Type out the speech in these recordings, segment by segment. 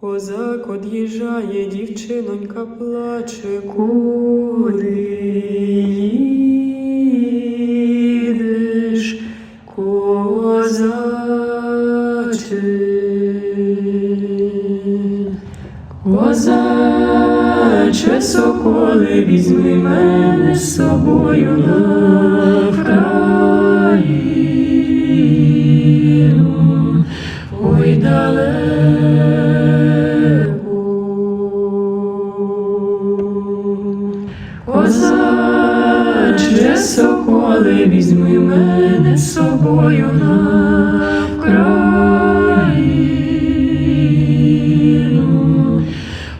Козак од'їжджає, дівчинонька плаче, куди їдеш, козаче. Козаче, соколи, візьми мене з собою на соколи, візьми мене з собою на Вкраїну,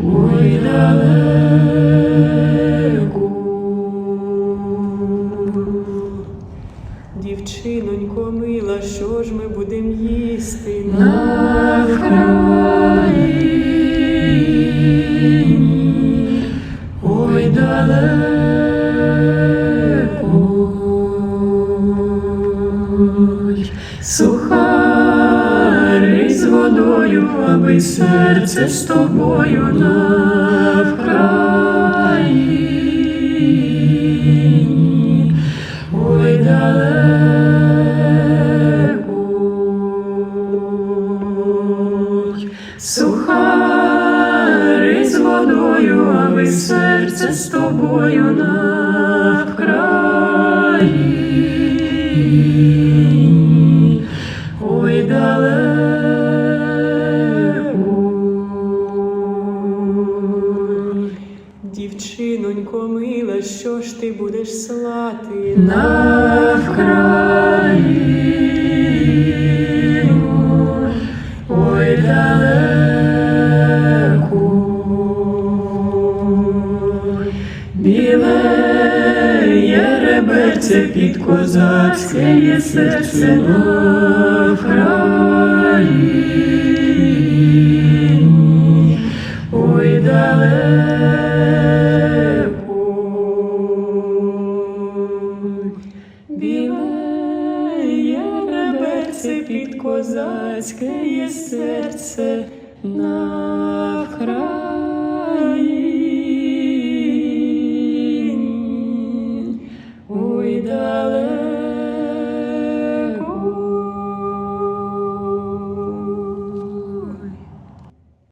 ой далеко. Дівчинонько мила, що ж ми будем їсти? На аби серце з тобою на Вкраїні. Ой далеко. Сухари з водою, аби серце з тобою на Вкраїні. Дівчинонько мила, що ж ти будеш слати на Вкраїну? Ой далеко. Біле є під козацьке є серце на Вкраїні. Реберце під козацьке є серце на.